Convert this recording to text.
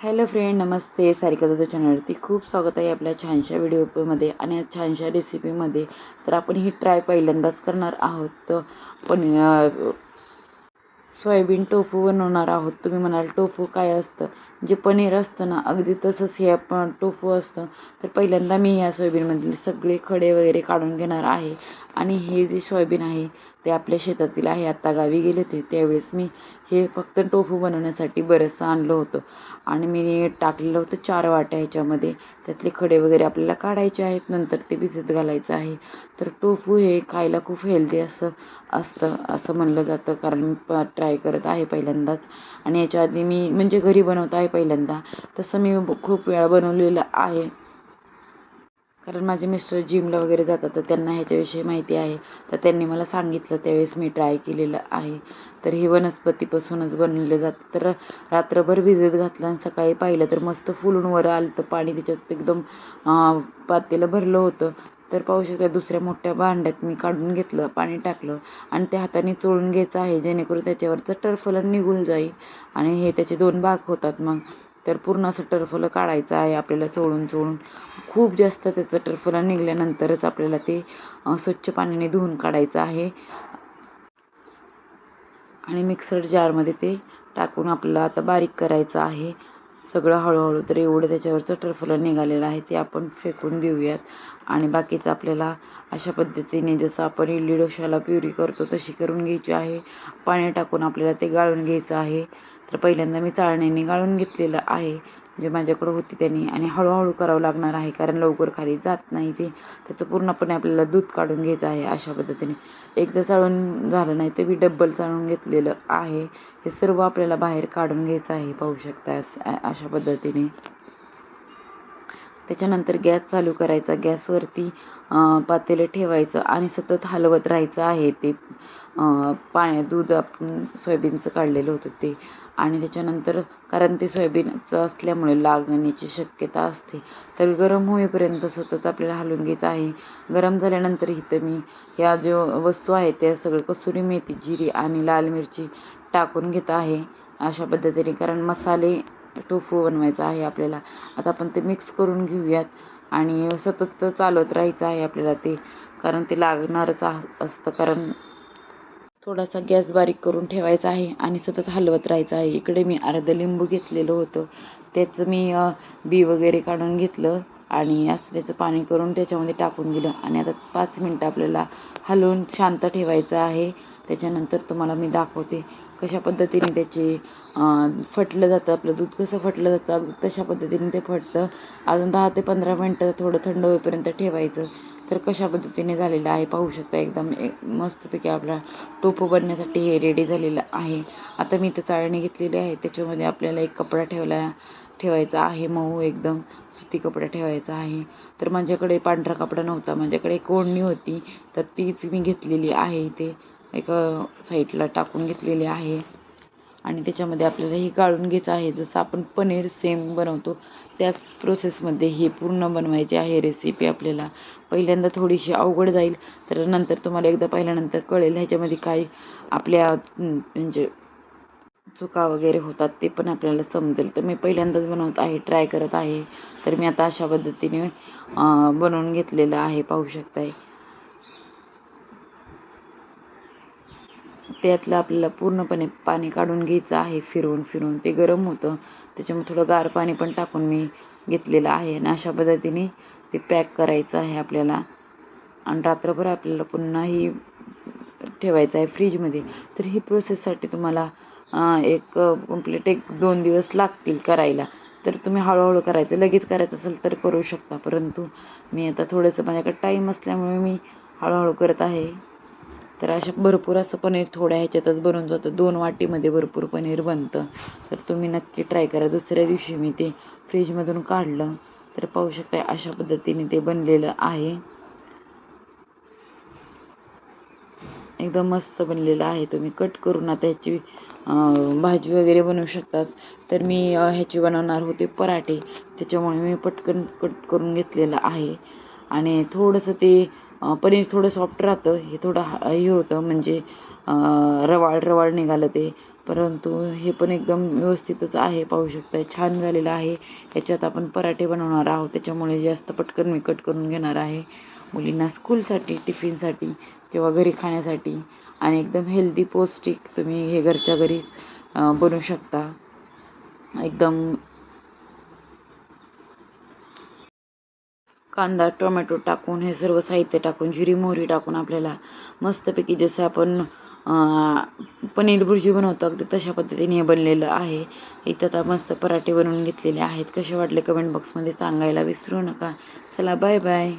Hello friend नमस्ते. सारिका जाधव चॅनलवरती खूप स्वागत आहे आपल्या छानशा व्हिडिओमध्ये आणि छानशा रेसिपीमध्ये तर आपण ही ट्राय पहिल्यांदाच करणार आहोत. पण सोयाबीन टोफू बनवणार आहोत. तुम्ही म्हणाल टोफू काय असतं? जे पनीर असतं ना अगदी तसंच हे आपण टोफू असतं. तर पहिल्यांदा मी या सोयाबीनमधले सगळे खडे वगैरे काढून घेणार आहे. आणि हे जे सोयाबीन आहे ते आपल्या शेतातील आहे. आत्ता गावी गेले होते त्यावेळेस मी हे फक्त टोफू बनवण्यासाठी बरंचसं आणलं होतं. आणि मी टाकलेलं होतं चार वाट्या ह्याच्यामध्ये. त्यातले खडे वगैरे आपल्याला काढायचे आहेत नंतर ते भिजत घालायचं आहे. तर टोफू हे खायला खूप हेल्दी असं असतं असं म्हणलं जातं. कारण मी प ट्राय करत आहे पहिल्यांदाच. आणि याच्या आधी मी म्हणजे घरी बनवत आहे पहिल्यांदा. तसं मी खूप वेळा बनवलेलं आहे. कारण माझे मिस्टर जिमला वगैरे जातात तर त्यांना ह्याच्याविषयी माहिती आहे. तर त्यांनी मला सांगितलं त्यावेळेस मी ट्राय केलेलं आहे. तर हे वनस्पतीपासूनच बनलेलं जातं. तर रात्रभर भिजत घातलं आणि सकाळी पाहिलं तर मस्त फुलून वर आलं तर पाणी त्याच्यात एकदम पातेलं भरलं होतं. तर पाहू शकता दुसऱ्या मोठ्या भांड्यात मी काढून घेतलं पाणी टाकलं आणि ते हाताने चोळून घ्यायचं आहे जेणेकरून त्याच्यावरचं टर्फलन निघून जाईल. आणि हे त्याचे दोन भाग होतात मग. तर पूर्ण असं टरफलं काढायचं आहे आपल्याला चोळून चोळून. खूप जास्त त्याचं टरफलं निघाल्यानंतरच आपल्याला ते स्वच्छ पाण्याने धुवून काढायचं आहे. आणि मिक्सर जारमध्ये ते टाकून आपल्याला आता बारीक करायचं आहे. सगळं हळूहळू तर एवढं त्याच्यावरचं टर्फलं निघालेलं आहे ते आपण फेकून देऊयात. आणि बाकीचं आपल्याला अशा पद्धतीने जसं आपण इडली डोशाला प्युरी करतो तशी करून घ्यायची आहे. पाणी टाकून आपल्याला ते गाळून घ्यायचं आहे. तर पहिल्यांदा मी चाळणीने गाळून घेतलेलं आहे. जे माझ्याकडं होती त्यांनी. आणि हळूहळू करावं लागणार आहे कारण लवकर खाली जात नाही ते. त्याचं पूर्णपणे आपल्याला दूध काढून घ्यायचं आहे अशा पद्धतीने. एकदा चाळून झालं नाही तर मी डब्बल चाळून घेतलेलं आहे. हे सर्व आपल्याला बाहेर काढून घ्यायचं आहे पाहू शकता अशा पद्धतीने. त्याच्यानंतर गॅस चालू करायचा. गॅसवरती पातेलं ठेवायचं आणि सतत हलवत राहायचं आहे ते. पाण्या दूध आपण सोयाबीनचं काढलेलं होतं ते. आणि त्याच्यानंतर कारण ते सोयाबीनचं असल्यामुळे लागण्याची शक्यता असते. तर गरम होईपर्यंत सतत आपल्याला हलवून घ्यायचं आहे. गरम झाल्यानंतर इथं मी ह्या जो वस्तू आहेत त्या सगळं कसुरी मेथी जिरी आणि लाल मिरची टाकून घेत आहे. अशा पद्धतीने कारण मसाले टोफू बनवायचा आहे आपल्याला. आता आपण ते मिक्स करून घेऊयात. आणि सतत चालवत राहायचं आहे आपल्याला ते. कारण ते लागणारच असतं. कारण थोडासा गॅस बारीक करून ठेवायचा आहे आणि सतत हलवत राहायचं आहे. इकडे मी अर्धं लिंबू घेतलेलं होतं. त्याचं मी बी वगैरे काढून घेतलं. आणि असं त्याचं पाणी करून त्याच्यामध्ये टाकून दिलं. आणि आता पाच मिनटं आपल्याला हलवून शांत ठेवायचं आहे. त्याच्यानंतर तुम्हाला मी दाखवते कशा पद्धतीने त्याचे फटलं जातं. आपलं दूध कसं फटलं जातं. तशा पद्धतीने ते फटतं. अजून दहा ते पंधरा मिनटं थोडं थंड होईपर्यंत ठेवायचं. तर कशा पद्धतीने झालेलं आहे पाहू शकता. एकदम एक मस्तपैकी आपला टोपू बनण्यासाठी हे रेडी झालेलं आहे. आता मी इथं चाळणी घेतलेली आहे. त्याच्यामध्ये आपल्याला एक कपडा ठेवला ठेवायचा आहे. मऊ एकदम सुती कपडा ठेवायचा आहे. तर माझ्याकडे पांढरा कपडा नव्हता. माझ्याकडे एक ओढणी होती. तर तीच मी घेतलेली आहे इथे. एका साईडला टाकून घेतलेली आहे. आणि त्याच्यामध्ये आपल्याला हे गाळून घ्यायचं आहे. जसं आपण पनीर सेम बनवतो त्याच प्रोसेसमध्ये हे पूर्ण बनवायचे आहे रेसिपी आपल्याला. पहिल्यांदा थोडीशी अवघड जाईल तर नंतर तुम्हाला एकदा पाहिल्यानंतर कळेल ह्याच्यामध्ये काय आपल्या म्हणजे चुका वगैरे होतात ते पण आपल्याला समजेल. तर मी पहिल्यांदाच बनवत आहे ट्राय करत आहे. तर मी आता अशा पद्धतीने बनवून घेतलेलं आहे पाहू शकताय. त्यातलं आपल्याला पूर्णपणे पाणी काढून घ्यायचं आहे फिरवून फिरवून. ते गरम होतं. त्याच्यामुळे थोडं गार पाणी पण टाकून मी घेतलेलं आहे. आणि अशा पद्धतीने ते पॅक करायचं आहे आपल्याला. आणि रात्रभर आपल्याला पुन्हा ही ठेवायचं आहे फ्रीजमध्ये. तर ही प्रोसेससाठी तुम्हाला एक कंप्लीट एक दोन दिवस लागतील करायला. तर तुम्ही हळूहळू करायचं लगेच करायचं असेल तर करू शकता. परंतु मी आता थोडंसं माझ्याकडे टाईम असल्यामुळे मी हळूहळू करत आहे. तर अशा भरपूर असं पनीर थोड्या ह्याच्यातच बनून जातं. दोन वाटीमध्ये भरपूर पनीर बनतं. तर तुम्ही नक्की ट्राय करा. दुसऱ्या दिवशी मी ते फ्रीजमधून काढलं. तर पाहू शकता अशा पद्धतीने ते बनलेलं आहे. एकदम मस्त बनलेलं आहे. तुम्ही कट करून आता ह्याची भाजी वगैरे बनवू शकतात. तर मी ह्याची बनवणार होते पराठे. त्याच्यामुळे मी पटकन कट करून घेतलेलं आहे. आणि थोडंसं ते पनीर थोडं सॉफ्ट राहतं हे थोडं हा- हे होतं म्हणजे रवाळ रवाळ निघालं ते. परंतु हे पण एकदम व्यवस्थितच आहे पाहू शकता छान झालेलं आहे. याच्यात आपण पराठे बनवणार आहोत. त्याच्यामुळे जास्त पटकन मी कट करून घेणार आहे. मुलींना स्कूलसाठी टिफिनसाठी किंवा घरी खाण्यासाठी. आणि एकदम हेल्दी पौष्टिक तुम्ही हे घरच्या घरी बनवू शकता. एकदम कांदा टोमॅटो टाकून हे सर्व साहित्य टाकून जिरी मोहरी टाकून आपल्याला मस्तपैकी जसं आपण पनीर भुर्जी बनवतो अगदी तशा पद्धतीने हे बनलेलं आहे. इथं आता मस्त पराठे बनवून घेतलेले आहेत. कसे वाटले कमेंट बॉक्समध्ये सांगायला विसरू नका. चला बाय बाय